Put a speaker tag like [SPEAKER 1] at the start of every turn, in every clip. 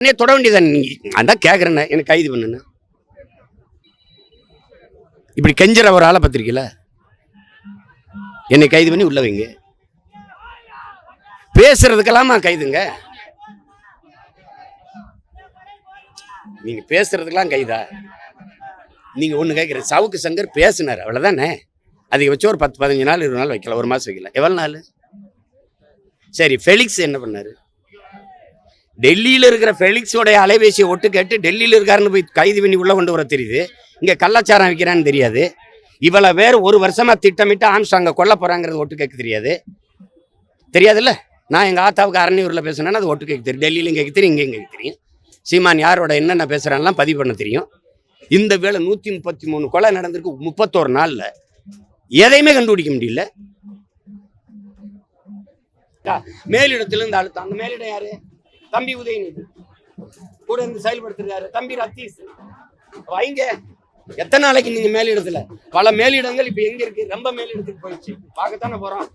[SPEAKER 1] உடனே தொட வேண்டியதான் நீங்கள் அதான் கேட்குறேண்ணே எனக்கு கைது பண்ணுண்ணே இப்படி கெஞ்சுற ஒரு ஆளை பத்திரிக்கல என்னை கைது பண்ணி உள்ள வைங்க. பேசுறதுக்கெல்லாமா கைதுங்க? நீங்க பேசுறதுக்கெல்லாம் கைதா? நீங்க ஒண்ணு கேட்குற சவுக்கு சங்கர் பேசினார் அவ்வளவுதானே? வச்சு ஒரு பத்து பதினஞ்சு நாள் இருபது நாள் வைக்கலாம் ஒரு மாசம் வைக்கல. எவ்வளவு நாள்? சரி ஃபெலிக்ஸ் என்ன பண்ணாரு? டெல்லியில் இருக்கிற ஃபெலிக்ஸோடைய அலைபேசியை ஒட்டு கேட்டு டெல்லியில் இருக்காருன்னு போய் கைது பண்ணி உள்ளே கொண்டு வர தெரியுது. இங்கே கள்ளச்சாரம் விற்கிறான்னு தெரியாது. இவ்வளோ பேர் ஒரு வருஷமாக திட்டமிட்டு அங்கே கொல்ல போகிறாங்கிறது ஒட்டு கேட்க தெரியாது. தெரியாதுல்ல? நான் எங்கள் ஆத்தாவுக்கு அரணியூரில் பேசுனேன்னா அது ஒட்டு கேட்க தெரியும். டெல்லியிலும் கேட்க தெரியும் இங்கேயும் கேட்க தெரியும். சீமான் யாரோட என்னென்ன பேசுகிறான்லாம் பதிவு பண்ண தெரியும். இந்த வேலை நூற்றி முப்பத்தி மூணு கொலை நடந்திருக்கு முப்பத்தோரு நாளில். எதையுமே கண்டுபிடிக்க முடியல. மேலிடத்துலேருந்து அழுத்தம். அந்த மேலிடம் யாரு? தம்பி உதயநிதி. கூட இருந்து செயல்படுத்துறாரு தம்பி ரத்தீஸ். வைங்க எத்தனை நாளைக்கு நீங்க மேலிடத்துல பல மேலிடங்கள் இப்ப எங்க இருக்கு? ரொம்ப மேலிடத்துக்கு போயிடுச்சு. பார்க்கத்தானே போறோம்.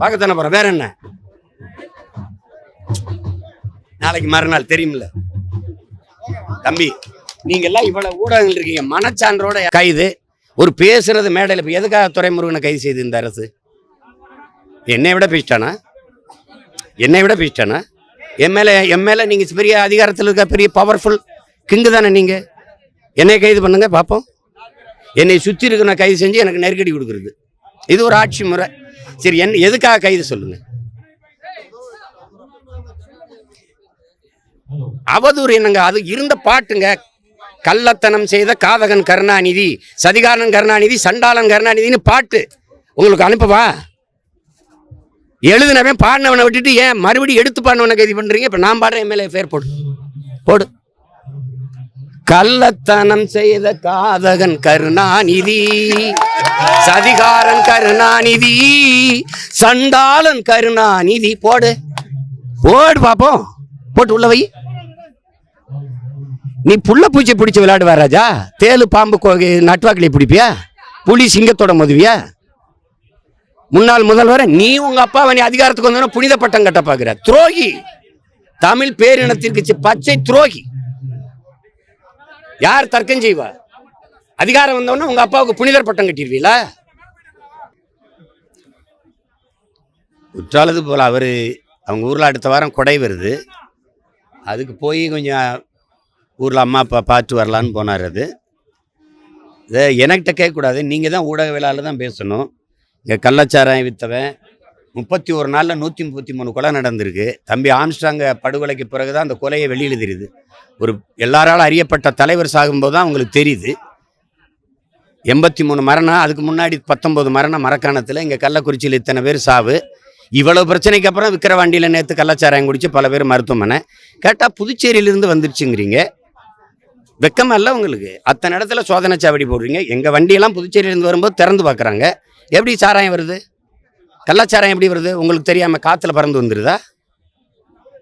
[SPEAKER 1] பார்க்கத்தானே போறோம். வேற என்ன? நாளைக்கு மறுநாள் தெரியுமில்ல தம்பி நீங்க எல்லாம் இவ்வளவு ஊடகங்கள் இருக்கீங்க. மனச்சான்றோட கைது ஒரு பேசுறது மேடையில் இப்போ எதுக்காக துறைமுருகனை கைது செய்து இந்த அரசு? என்னை விட பேசிட்டானா? என்னை விட பேசிட்டானா? என் மேலே என் மேலே நீங்கள் பெரிய அதிகாரத்தில் இருக்க பெரிய பவர்ஃபுல் கிங்கு தானே நீங்கள் என்னை கைது பண்ணுங்க பார்ப்போம். என்னை சுற்றி இருக்கிற கைது செஞ்சு எனக்கு நெருக்கடி கொடுக்குறது. இது ஒரு ஆட்சி முறை. சரி என் எதுக்காக கைது சொல்லுங்கள் அவதூறு என்னங்க அது இருந்த பாட்டுங்க. கள்ளத்தனம் செய்த காதகன் கருணாநிதி சதிகாரன் கருணாநிதி சண்டாளன் கருணாநிதின்னு பாட்டு. உங்களுக்கு அனுப்பவா? எழுதினவன் பாடினவனை விட்டுட்டு ஏன் மறுபடியும் எடுத்து பாடினவனை கைது பண்ணுறீங்க இப்போ நான் பாடுறேன் எம்எல்ஏ பேர் போடு. போடு. கள்ளத்தனம் செய்த காதகன் கருணாநிதி சதிகாரன் கருணாநிதி சண்டாளன் கருணாநிதி. போடு. போடு பாப்போம். போட்டு உள்ள வை. நீ புள்ள பூச்சி பிடிச்சி விளையாடுவா ராஜா? தேலு பாம்பு நட்வாக்கிலே பிடிப்பியா? புலி சிங்கத்தோட மதுவியா? முன்னாள் முதல்வர் நீ உங்க அப்பாவை நீ அதிகாரத்துக்கு வந்தோன்னா புனித பட்டம் கட்ட பாக்குற துரோகி. தமிழ் பேரினத்திற்கு பச்சை துரோகி. யார் தர்க்கம் செய்வா? அதிகாரம் வந்தோடனே உங்க அப்பாவுக்கு புனிதர் பட்டம் கட்டிடுவீங்களா குற்றாலது போல அவரு அவங்க ஊர்ல அடுத்த வாரம் கொடை வருது. அதுக்கு போய் கொஞ்சம் ஊரில் அம்மா அப்பா பார்த்து வரலான்னு போனார் அது. இதை எனக்கிட்ட கேட்கக்கூடாது. நீங்கள் தான் ஊடகவியலாளர் தான் பேசணும். இங்கே கள்ளச்சாராயம் வித்தவன். முப்பத்தி ஒரு நாளில் நூற்றி முப்பத்தி மூணு கொலை நடந்திருக்கு. தம்பி ஆம்ஸ்டாங்க படுகொலைக்கு பிறகு தான் அந்த கொலையை வெளியில் தெரியுது. ஒரு எல்லாராலும் அறியப்பட்ட தலைவர் சாகும்போது தான் அவங்களுக்கு தெரியுது. எண்பத்தி மூணு மரணம் அதுக்கு முன்னாடி பத்தொம்போது மரணம் மரக்காணத்தில். இங்கே கள்ளக்குறிச்சியில் இத்தனை பேர் சாவு. இவ்வளவு பிரச்சனைக்கு அப்புறம் விக்கிரவாண்டியில் நேற்று கள்ளச்சாராயம் குடிச்சு பல பேர் மருத்துவமனை. கேட்டால் புதுச்சேரியிலிருந்து வந்துருச்சுங்கிறீங்க. வெக்கமல்ல இல்லை உங்களுக்கு? அத்தனை இடத்துல சோதனை சாவடி போடுறீங்க. எங்கள் வண்டியெல்லாம் புதுச்சேரியிலேருந்து வரும்போது திறந்து பார்க்குறாங்க எப்படி சாராயம் வருது? கள்ளச்சாராயம் எப்படி வருது? உங்களுக்கு தெரியாமல் காற்றுல பறந்து வந்துடுதா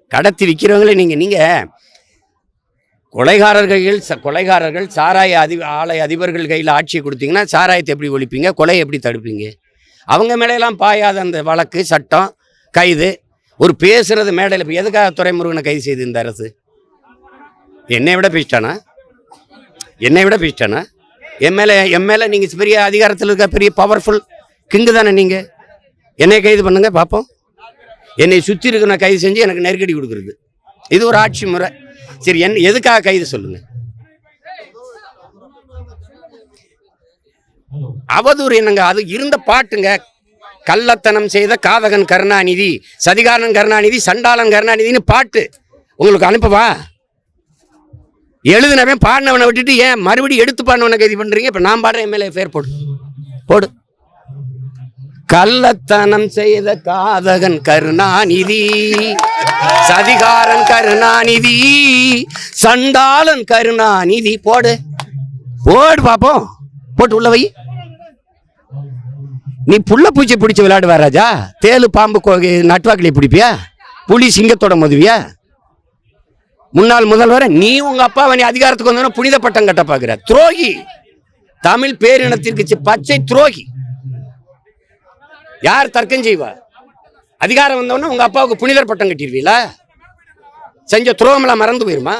[SPEAKER 1] கடத்தி விற்கிறவங்களே நீங்கள் நீங்கள் கொலைகாரர்கள் ச- கொலைகாரர்கள் சாராய அதி ஆலை அதிபர்கள் கையில் ஆட்சியை கொடுத்தீங்கன்னா சாராயத்தை எப்படி ஒழிப்பீங்க? கொலை எப்படி தடுப்பீங்க? அவங்க மேலையெல்லாம் பாயாத அந்த வழக்கு சட்டம் கைது ஒரு பேசுகிறது மேடையில் இப்போ எதுக்காக துறைமுருகனை கைது செய்து இந்த அரசு? என்னை விட பேசிட்டானா? என்னை விட பேசிட்டானா? என் மேலே என் மேலே நீங்கள் பெரிய அதிகாரத்தில் இருக்க பெரிய பவர்ஃபுல் கிங்கு தானே நீங்கள் என்னை கைது பண்ணுங்க பார்ப்போம். என்னை சுற்றி இருக்க நான் கைது செஞ்சு எனக்கு நெருக்கடி கொடுக்குறது. இது ஒரு ஆட்சி முறை. சரி என் எதுக்காக கைது சொல்லுங்க? அவதூறு என்னங்க? அது இருந்த பாட்டுங்க. கள்ளத்தனம் செய்த காதகன் கருணாநிதி சதிகாரன் கருணாநிதி சண்டாளன் கருணாநிதின்னு பாட்டு. உங்களுக்கு அனுப்பவா? எழுதினவன் பாடினவனை விட்டுட்டு ஏன் மறுபடியும் எடுத்து பாடினவனை கைது பண்ணுறீங்க இப்போ நான் பாடுறேன் எம்எல்ஏ பேர் போடு. போடு. கள்ளத்தனம் செய்த காதகன் கருணாநிதி சதிகாரன் கருணாநிதி சண்டாளன் கருணாநிதி. போடு. போடு பாப்போம். போட்டு உள்ள வை. நீ புள்ள பூச்சி பிடிச்சி விளையாடுவா ராஜா? தேலு பாம்பு கோ- பிடிப்பியா? புலி சிங்கத்தோட மதுவியா? முன்னாள் முதல்வர் நீ உங்க அப்பாவை நீ அதிகாரத்துக்கு வந்தோன்னா புனித பட்டம் கட்ட பாக்குற துரோகி. தமிழ் பேரினத்திற்கு பச்சை துரோகி. யார் தர்க்கம் செய்வா? அதிகாரம் வந்தோடனே உங்க அப்பாவுக்கு புனிதர் பட்டம் கட்டிடுவீங்களா செஞ்ச துரோகமெல்லாம் மறந்து போயிருமா?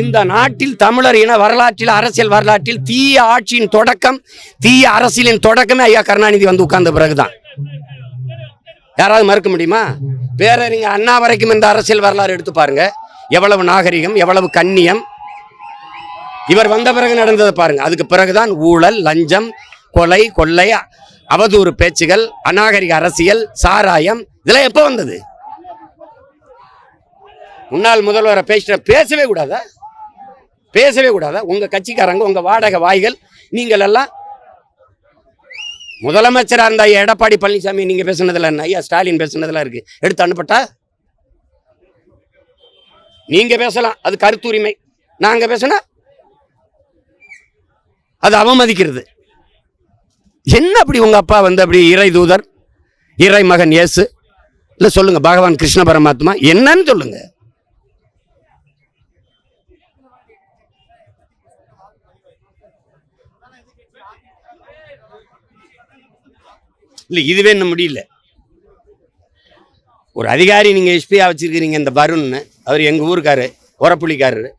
[SPEAKER 1] இந்த நாட்டில் தமிழர் இன வரலாற்றில் அரசியல் வரலாற்றில் தீய ஆட்சியின் தொடக்கம் தீய அரசியலின் தொடக்கமே ஐயா கருணாநிதி வந்து உட்கார்ந்த பிறகுதான். யாராவது மறுக்க முடியுமா? பேரறிஞர் அண்ணா வரைக்கும் இந்த அரசியல் வரலாறு எடுத்து பாருங்க. எவ்வளவு நாகரிகம் எவ்வளவு கண்ணியம். இவர் வந்த பிறகு நடந்ததை பாருங்க. அதுக்கு பிறகுதான் ஊழல் லஞ்சம் கொலை கொள்ளை அவதூறு பேச்சுகள் அநாகரிக அரசியல் சாராயம் இதெல்லாம் எப்போ வந்தது? முன்னாள் முதல்வரை பேசிட்ட பேசவே கூடாதா? பேசவே கூடாதா? உங்க கட்சிக்காரங்க உங்க வாடகை வாய்கள் நீங்கள் எல்லாம் முதலமைச்சராக இருந்தா எடப்பாடி பழனிசாமி நீங்க பேசுனதுல என்ன? ஐயா ஸ்டாலின் பேசுனதுல இருக்கு. எடுத்து அனுப்பட்டா? நீங்க பேசலாம். அது கருத்துரிமை. நாங்க பேசினா அது அவமதிக்கிறது. என்ன அப்படி உங்க அப்பா வந்து அப்படி இறை தூதர் இறை மகன் இயேசு? இல்லை சொல்லுங்க பகவான் கிருஷ்ண பரமாத்மா என்னன்னு சொல்லுங்க. இல்லை இதுவே இன்னும் முடியல. ஒரு அதிகாரி நீங்க எஸ்பியாக வச்சிருக்கிறீங்க இந்த வருண்னு அவர் எங்கள் ஊருக்காரு உரப்புலிக்காரரு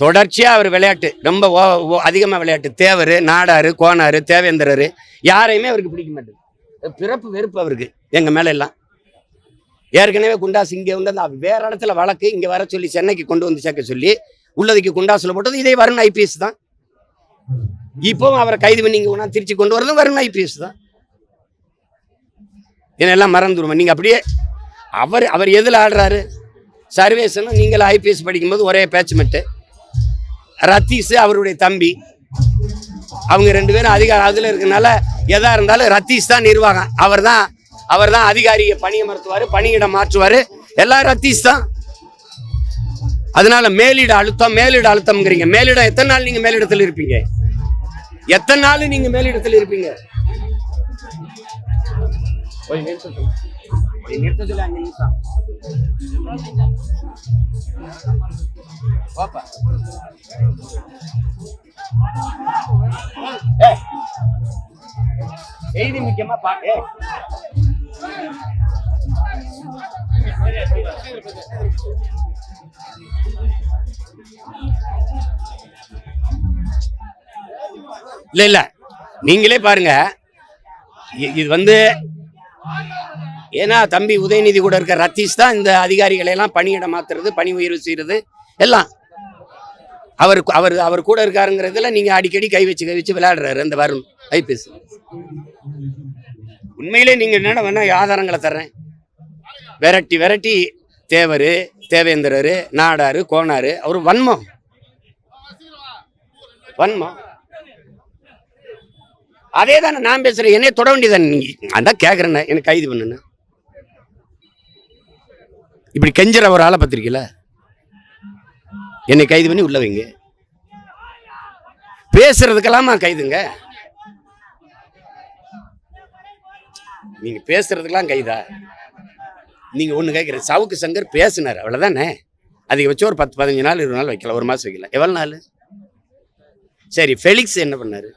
[SPEAKER 1] தொடர்ச்சியாக அவர் விளையாட்டு ரொம்ப ஓ- ஓ- விளையாட்டு. தேவர் நாடார் கோனார் தேவேந்திரர் யாரையுமே அவருக்கு பிடிக்க மாட்டேங்குது. பிறப்பு வெறுப்பு அவருக்கு எங்கள் மேலே எல்லாம் ஏற்கனவே குண்டாஸ் இங்கே வந்து அந்த வேற இடத்துல வழக்கு இங்கே வர சொல்லி சென்னைக்கு கொண்டு வந்து சேர்க்க சொல்லி உள்ளதுக்கு குண்டாசுல போட்டது இதே வருண் ஐபிஎஸ் தான். இப்போவும் அவரை கைது பண்ணி இங்க கொண்டாந்து திருச்சி கொண்டு வரதும் வருண் ஐபிஎஸ் தான். இதெல்லாம் மறந்துடுவோம் நீங்கள் அப்படியே அவர் அவர் எதில் ஆடுறாரு? சர்வேசனும் நீங்கள் ஐபிஎஸ் படிக்கும்போது ஒரே பேட்ச்மெண்ட்டு ரத்தீஷ் அவருடைய தம்பி. அவங்க ரெண்டு பேரும் அதிகாரம் அதில் இருக்கனால எதாக இருந்தாலும் ரத்தீஷ் தான் நிர்வாகம். அவர் தான் அவர் தான் அதிகாரியை பணியமர்த்துவார் பணியிடம் மாற்றுவார். எல்லாம் ரத்தீஷ் தான். அதனால மேலிட அழுத்தம் மேலிட அழுத்தம்ங்கிறீங்க. மேலிடம் எத்தனை நாள் நீங்க மேலிடத்தில் இருப்பீங்க? எத்தனை நாள் நீங்கள் மேலிடத்தில் இருப்பீங்க? ஒரு நிமிஷம் சொல்லு. ஒரு செய்தி முக்கியமா இல்ல இல்ல நீங்களே பாருங்க இது வந்து ஏன்னா தம்பி உதயநிதி கூட இருக்க ரத்தீஷ் தான் இந்த அதிகாரிகளை எல்லாம் பணியிட மாத்துறது பணி உயர்வு செய்யறது எல்லாம். அவர் அவர் அவர் கூட இருக்காருங்கிறதுல நீங்க அடிக்கடி கை வச்சு கை வச்சு விளையாடுறாரு அந்த வருண். ஐபிஎஸ் உண்மையிலே நீங்க என்ன வேணா ஆதாரங்களை தர்றேன். விரட்டி விரட்டி தேவர் தேவேந்திரர் நாடாரு கோனாரு அவர் வன்மம். வன்மம். அதே தானே நான் பேசுறேன் என்னைய தொட வேண்டியதானே நீங்க? அதான் கேட்குறேண்ணே எனக்கு கைது பண்ணுன்னு. இப்படி கெஞ்சுற ஒரு ஆளை பத்திரிக்கல என்னை கைது பண்ணி உள்ள வைங்க. பேசுறதுக்கெல்லாமா கைதுங்க. நீங்க பேசுறதுக்கெல்லாம் கைதா? நீங்க ஒன்று கேட்குற சவுக்கு சங்கர் பேசினார் அவ்வளோதானே அதுக்கு வச்சு ஒரு பத்து பதினஞ்சு நாள் இருபது நாள் வைக்கல ஒரு மாதம் வைக்கல. எவ்வளோ நாள்? சரி ஃபெலிக்ஸ் என்ன பண்ணார்?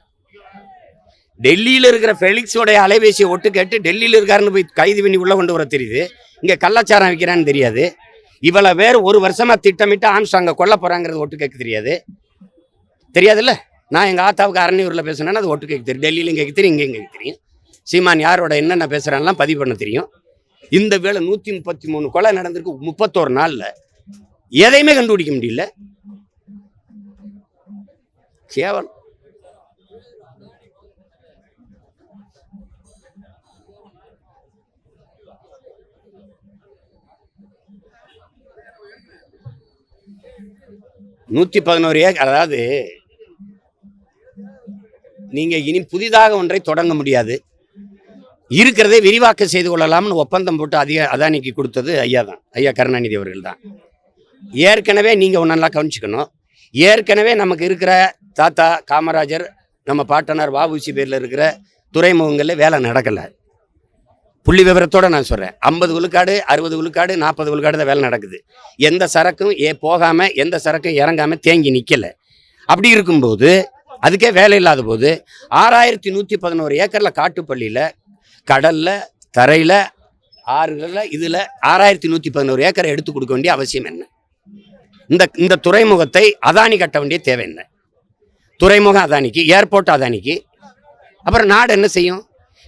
[SPEAKER 1] டெல்லியில் இருக்கிற ஃபெலிக்ஸோடைய அலைபேசியை ஒட்டு கேட்டு டெல்லியில் இருக்காருன்னு போய் கைது பண்ணி உள்ளே கொண்டு வர தெரியுது. இங்கே கள்ளச்சாரம் விற்கிறான்னு தெரியாது. இவ்வளோ பேர் ஒரு வருஷமாக திட்டமிட்டு ஆம்ஸ்டாங்க கொல்ல போகிறாங்கிறது ஒட்டு கேட்க தெரியாது. தெரியாதுல்ல? நான் எங்கள் ஆத்தாவுக்கு அரணியூரில் பேசுனேன்னா அது ஒட்டு கேட்க தெரியும். டெல்லியிலும் கேட்க தெரியும் இங்கே கேட்க தெரியும். சீமான் யாரோட என்னென்ன பேசுகிறான்லாம் பதிவு பண்ண தெரியும். இந்த வேலை நூற்றி முப்பத்தி மூணு கொலை நடந்திருக்கு முப்பத்தோரு நாளில். எதையுமே கண்டுபிடிக்க முடியல. கேவலம். நூற்றி பதினோரு ஏக்கர் அதாவது நீங்கள் இனி புதிதாக ஒன்றை தொடங்க முடியாது. இருக்கிறதே விரிவாக்கம் செய்து கொள்ளலாம்னு ஒப்பந்தம் போட்டு அதிக அதானிக்கு கொடுத்தது ஐயா தான். ஐயா கருணாநிதி அவர்கள் தான். ஏற்கனவே நீங்கள் ஒன்று நல்லா கவனிச்சுக்கணும். ஏற்கனவே நமக்கு இருக்கிற தாத்தா காமராஜர் நம்ம பாட்டனார் வாபுசி பேரில் இருக்கிற துறைமுகங்களில் வேலை நடக்கலை. புள்ளி விவரத்தோட நான் சொல்கிறேன் ஐம்பது விழுக்காடு அறுபது விழுக்காடு நாற்பது விழுக்காடு தான் வேலை நடக்குது. எந்த சரக்கும் ஏ போகாமல் எந்த சரக்கும் இறங்காமல் தேங்கி நிற்கலை அப்படி இருக்கும்போது அதுக்கே வேலை இல்லாத போது ஆறாயிரத்தி நூற்றி பதினோரு ஏக்கரில் காட்டுப்பள்ளியில் கடலில் தரையில் ஆறுகளில் இதில் ஆறாயிரத்தி நூற்றி பதினோரு ஏக்கரை எடுத்து கொடுக்க வேண்டிய அவசியம் என்ன? இந்த இந்த துறைமுகத்தை அதானி கட்ட வேண்டிய தேவை என்ன? துறைமுகம் அதானிக்கு ஏர்போர்ட் அதானிக்கு அப்புறம் நாடு என்ன செய்யும்?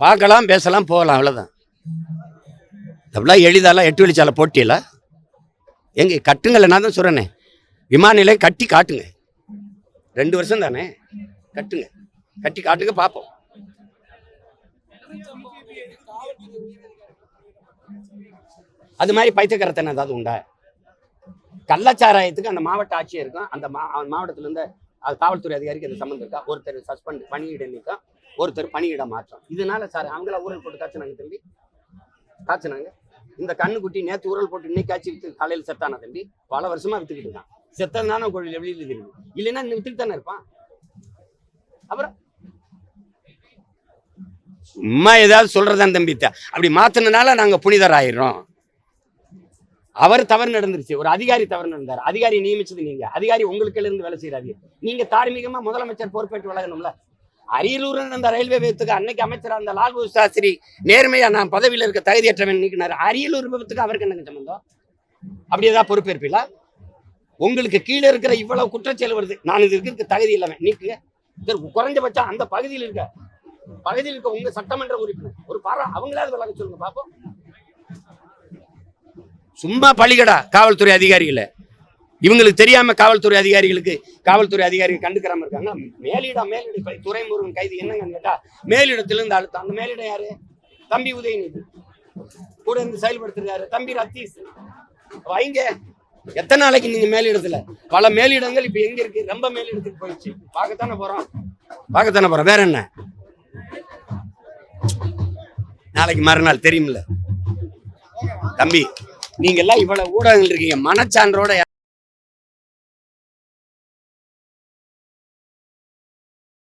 [SPEAKER 1] பார்க்கலாம் பேசலாம் போகலாம் அவ்வளோதான் அப்படிலாம் எளிதாலாம் எட்டு வெளிச்சால போட்டியில். எங்க கட்டுங்கள நான் தான் சொல்கிறேனே விமான நிலையம் கட்டி காட்டுங்க. ரெண்டு வருஷம் தானே? கட்டுங்க. கட்டி காட்டுங்க பார்ப்போம். அது மாதிரி பைத்தியக்காரத்தனை ஏதாவது உண்டா? கள்ளச்சாராயத்துக்கு அந்த மாவட்ட ஆட்சியருக்கும் அந்த மா அவன் அது காவல்துறை அதிகாரிக்கு அந்த சம்மந்தம் இருக்கா? ஒருத்தர் சஸ்பெண்ட் பணியிட நிற்கும் ஒருத்தர் பணியிட மாற்றம். இதனால சார் அவங்கள ஊரல் போட்டு காய்ச்சினாங்க தம்பி. காய்ச்சினாங்க. இந்த கண்ணுக்குட்டி நேத்து ஊரல் போட்டு இன்னைக்கு காய்ச்சி வித்து காலையில் செத்தானா தம்பி? பல வருஷமா வித்துக்கிட்டு இருக்கான். செத்தனான கோழியில் வெளியில் தெரியும் இல்லைன்னா இன்னும் வித்துட்டு தானே இருப்பான். அப்புறம் சும்மா ஏதாவது சொல்றதான் தம்பி. அப்படி மாத்தினனால நாங்க புனிதர் ஆயிடுறோம் அவர் தவறு நடந்துருச்சு. ஒரு அதிகாரி தவறு நடந்தார். அதிகாரி நியமிச்சது நீங்க. அதிகாரி உங்களுக்கு இருந்து வேலை செய்யறாரு நீங்க தார்மீகமா முதலமைச்சர் பொறுப்பேற்று விலகணும்ல அரியலூர் அந்த ரயில்வே விபத்துக்கு அன்னைக்கு அமைச்சர் அந்த லால்கூர் சாஸ்திரி நேர்மையா நான் பதவியில இருக்க தகுதியற்றவன் நீக்கினார். அரியலூர் விபத்துக்கு அவருக்கு என்ன சம்பந்தம்? அப்படி ஏதாவது பொறுப்பேற்பீங்களா? உங்களுக்கு கீழே இருக்கிற இவ்வளவு குற்றச்செயல் வருது. நான் இது இருக்கிறதுக்கு தகுதி இல்லாம நீக்குங்க குறைஞ்சபட்சம் அந்த பகுதியில் இருக்க பகுதியில் இருக்க உங்க சட்டமன்ற உறுப்பினர் ஒரு பாரா அவங்களாவது விளக்க சொல்லுங்க பாப்போம். சும்மா பழிகடா காவல்துறை அதிகாரிகளை. இவங்களுக்கு தெரியாம காவல்துறை அதிகாரிகளுக்கு காவல்துறை அதிகாரிகள் கண்டுக்கிறாம இருக்காங்க. மேலிடம் மேலிட துறைமுருகன் கைது. என்னங்கன்னு கேட்டா மேலிடத்திலிருந்து அழுத்தம் அந்த மேலிடம் யாரு? தம்பி உதயநிதி கூட இருந்து செயல்படுத்துறாரு தம்பி ரத்தீஷ். வைங்க எத்தனை நாளைக்கு நீங்க மேலிடத்துல? பல மேலிடங்கள் இப்ப எங்க இருக்கு? ரொம்ப மேலிடத்துக்கு போயிடுச்சு. பார்க்கத்தானே போறோம். பார்க்கத்தானே போறோம். வேற என்ன? நாளைக்கு மறுநாள் தெரியுமில்ல தம்பி நீங்க எல்லாம் இவ்வளவு ஊடகங்கள் இருக்கீங்க. மனச்சான்றோட